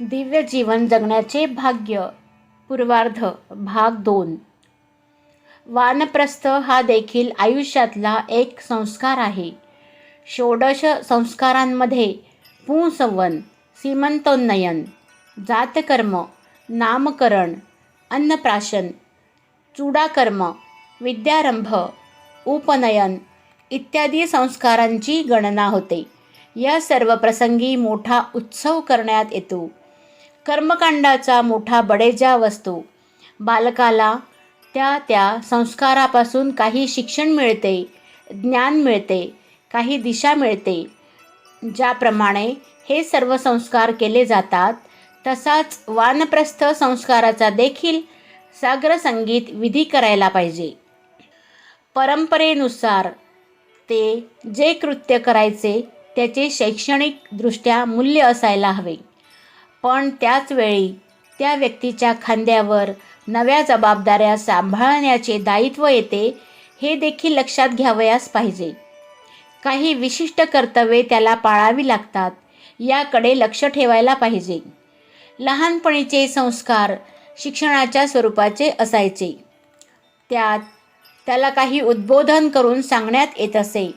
दिव्य जीवन जगण्याचे भाग्य. पूर्वार्ध भाग दोन. वानप्रस्थ हा देखील आयुष्यातला एक संस्कार आहे. षोडश संस्कारांमध्ये पुंसवन सीमंतोन्नयन जातकर्म नामकरण अन्नप्राशन चूडाकर्म विद्यारंभ उपनयन इत्यादी संस्कारांची गणना होते. या सर्व प्रसंगी मोठा उत्सव करण्यात येतो. कर्मकांडाचा मोठा बडेजा असतो बालकाला त्या त्या संस्कारापासून काही शिक्षण मिळते ज्ञान मिळते काही दिशा मिळते. ज्याप्रमाणे हे सर्व संस्कार केले जातात तसाच वानप्रस्थ संस्काराचा देखील सागरसंगीत विधी करायला पाहिजे. परंपरेनुसार ते जे कृत्य करायचे त्याचे शैक्षणिकदृष्ट्या मूल्य असायला हवे. पण त्याचवेळी त्या व्यक्तीच्या खांद्यावर नव्या जबाबदाऱ्या सांभाळण्याचे दायित्व येते हे देखील लक्षात घ्यावयास पाहिजे. काही विशिष्ट कर्तव्ये त्याला पाळावी लागतात याकडे लक्ष ठेवायला पाहिजे. लहानपणीचे संस्कार शिक्षणाच्या स्वरूपाचे असायचे. त्यात त्याला काही उद्बोधन करून सांगण्यात येत असे.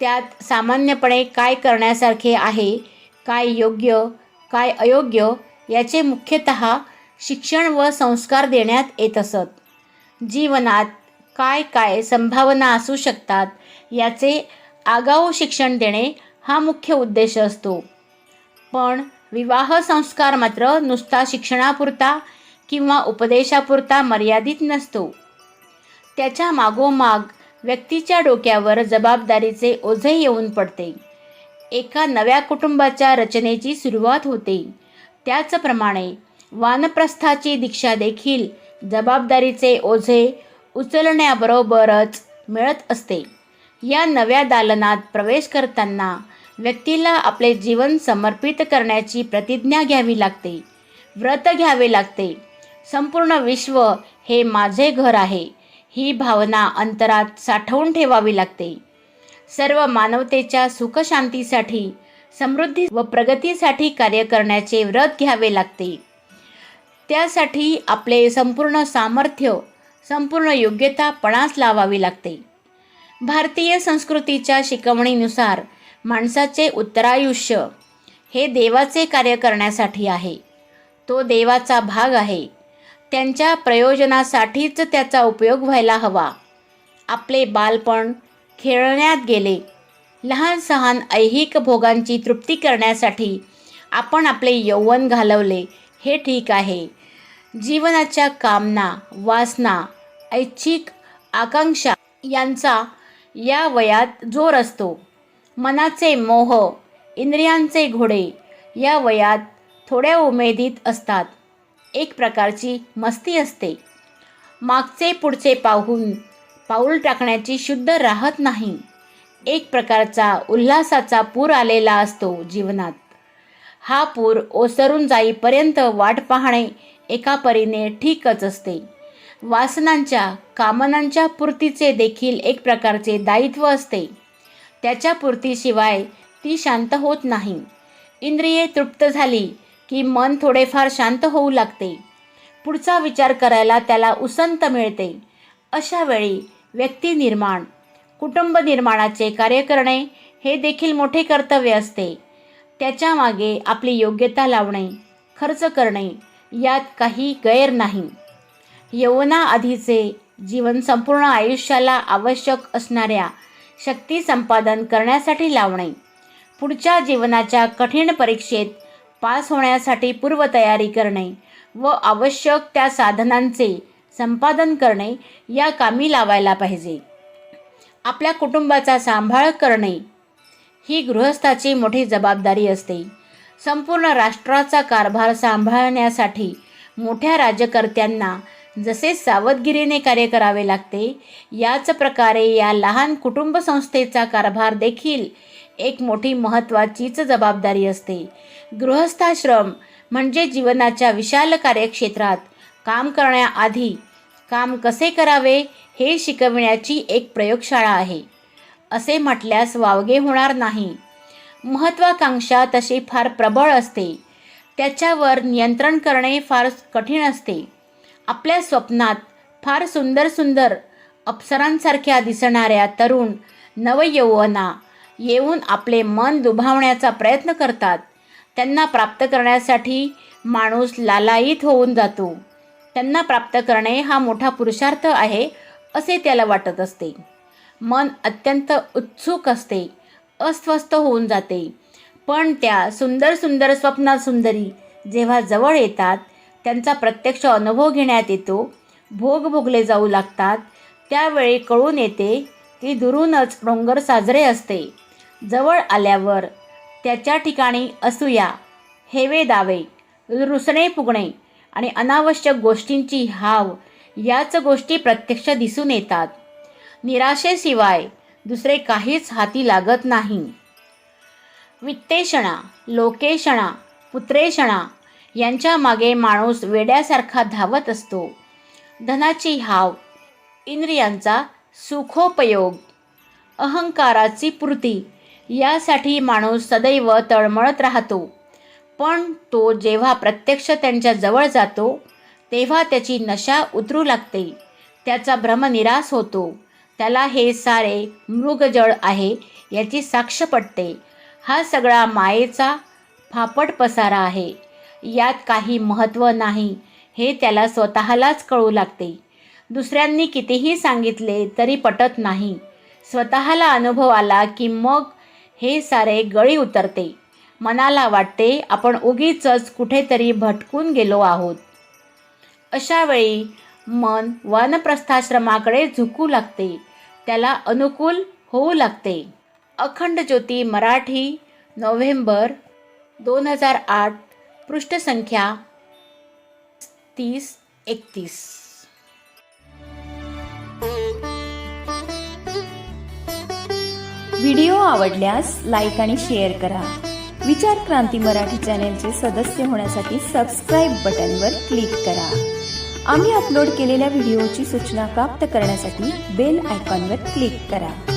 त्यात सामान्यपणे काय करण्यासारखे आहे काय योग्य काय अयोग्य याचे मुख्यतः शिक्षण व संस्कार देण्यात येत असत. जीवनात काय काय संभावना असू शकतात याचे आगाऊ शिक्षण देणे हा मुख्य उद्देश असतो. पण विवाह संस्कार मात्र नुसता शिक्षणापुरता किंवा उपदेशापुरता मर्यादित नसतो. त्याच्या मागोमाग व्यक्तीच्या डोक्यावर जबाबदारीचे ओझे येऊन पडते. एका नव्या कुटुंबाच्या रचनेची सुरुवात होते. त्याचप्रमाणे वानप्रस्थाची दीक्षा देखील जबाबदारीचे ओझे उचलण्याबरोबरच मिळत असते. या नव्या दालनात प्रवेश करताना व्यक्तीला आपले जीवन समर्पित करण्याची प्रतिज्ञा घ्यावी लागते. व्रत घ्यावे लागते. संपूर्ण विश्व हे माझे घर आहे. ही भावना अंतरात साठवून ठेवावी लागते. सर्व मानवतेच्या सुखशांतीसाठी समृद्धी व प्रगतीसाठी कार्य करण्याचे व्रत घ्यावे लागते. त्यासाठी आपले संपूर्ण सामर्थ्य संपूर्ण योग्यता पणास लावावी लागते. भारतीय संस्कृतीच्या शिकवणीनुसार माणसाचे उत्तरायुष्य हे देवाचे कार्य करण्यासाठी आहे. तो देवाचा भाग आहे. त्यांच्या प्रयोजनासाठीच त्याचा उपयोग व्हायला हवा. आपले बालपण खेळण्यात गेले. लहान सहान ऐहिक भोगांची तृप्ती करण्यासाठी आपण आपले यौवन घालवले. हे ठीक आहे. जीवनाच्या कामना वासना ऐच्छिक आकांक्षा यांचा या वयात जोर असतो. मनाचे मोह इंद्रियांचे घोडे या वयात थोड्या उमेदीत असतात. एक प्रकारची मस्ती असते. मागचे पुढचे पाहून पाऊल टाकण्याची शुद्ध राहत नाही. एक प्रकारचा उल्हासाचा पूर आलेला असतो जीवनात. हा पूर ओसरून जाईपर्यंत वाट पाहणे एका परीने ठीकच असते. वासनांच्या कामनांच्या पूर्तीचे देखील एक प्रकारचे दायित्व असते. त्याच्या पूर्तीशिवाय ती शांत होत नाही. इंद्रिये तृप्त झाली की मन थोडेफार शांत होऊ लागते. पुढचा विचार करायला त्याला उसंत मिळते. अशा वेळी व्यक्ती निर्माण कुटुंब निर्माणाचे कार्य करणे हे देखील मोठे कर्तव्य असते. त्याच्यामागे आपली योग्यता लावणे खर्च करणे यात काही गैर नाही. यवनाआधीचे जीवन संपूर्ण आयुष्याला आवश्यक असणाऱ्या शक्ती संपादन करण्यासाठी लावणे पुढच्या जीवनाच्या कठीण परीक्षेत पास होण्यासाठी पूर्वतयारी करणे व आवश्यक त्या साधनांचे संपादन करणे या कामी लावायला पाहिजे. आपल्या कुटुंबाचा सांभाळ करणे ही गृहस्थाची मोठी जबाबदारी असते. संपूर्ण राष्ट्राचा कारभार सांभाळण्यासाठी मोठ्या राजकर्त्यांना जसे सावधगिरीने कार्य करावे लागते याच प्रकारे या लहान कुटुंब संस्थेचा कारभार देखील एक मोठी महत्त्वाचीच जबाबदारी असते. गृहस्थाश्रम म्हणजे जीवनाच्या विशाल कार्यक्षेत्रात काम करण्याआधी काम कसे करावे हे शिकविण्याची एक प्रयोगशाळा आहे. असे म्हटल्यास वावगे होणार नाही. महत्त्वाकांक्षा तशी फार प्रबळ असते. त्याच्यावर नियंत्रण करणे फार कठीण असते. आपल्या स्वप्नात फार सुंदर सुंदर अप्सरांसारख्या दिसणाऱ्या तरुण नवयौवना येऊन आपले मन दुभावण्याचा प्रयत्न करतात. त्यांना प्राप्त करण्यासाठी माणूस लालायित होऊन जातो. त्यांना प्राप्त करणे हा मोठा पुरुषार्थ आहे असे त्याला वाटत असते. मन अत्यंत उत्सुक असते अस्वस्थ होऊन जाते. पण त्या सुंदर सुंदर स्वप्ना सुंदरी जेव्हा जवळ येतात त्यांचा प्रत्यक्ष अनुभव घेण्यात येतो भोग भोगले जाऊ लागतात. त्यावेळी कळून येते की दुरूनच डोंगर साजरे असते. जवळ आल्यावर त्याच्या ठिकाणी असूया हेवे दावे रुसणे फुगणे आणि अनावश्यक गोष्टींची हाव याच गोष्टी प्रत्यक्ष दिसून येतात. निराशेशिवाय दुसरे काहीच हाती लागत नाही. वित्तेषणा लोकेशणा पुत्रेषणा यांच्या मागे माणूस वेड्यासारखा धावत असतो. धनाची हाव इंद्रियांचा सुखोपयोग अहंकाराची पूर्ती यासाठी माणूस सदैव तळमळत राहतो. पण तो जेव्हा प्रत्यक्ष त्यांच्या जवळ जातो तेव्हा त्याची नशा उतरू लागते. त्याचा भ्रमनिरास होतो. त्याला हे सारे मृगजळ आहे याची साक्ष पटते. हा सगळा मायेचा फापट पसारा आहे. यात काही महत्त्व नाही हे त्याला स्वतःलाच कळू लागते. दुसऱ्यांनी कितीही सांगितले तरी पटत नाही. स्वतःला अनुभव आला की मग हे सारे गळी उतरते. मनाला वाटते आपण उगीचच कुठेतरी भटकून गेलो आहोत. अशा वेळी मन वनप्रस्थाश्रमाकडे झुकू लागते. त्याला अनुकूल होऊ लागते. अखंड ज्योती मराठी नोव्हेंबर दोन हजार आठ पृष्ठसंख्या तीस एकतीस. व्हिडिओ आवडल्यास लाईक आणि शेअर करा. विचार क्रांती मराठी चॅनेलचे सदस्य होण्यासाठी सबस्क्राईब बटनवर क्लिक करा. आम्ही अपलोड केलेल्या व्हिडिओची सूचना प्राप्त करण्यासाठी बेल आयकॉनवर क्लिक करा.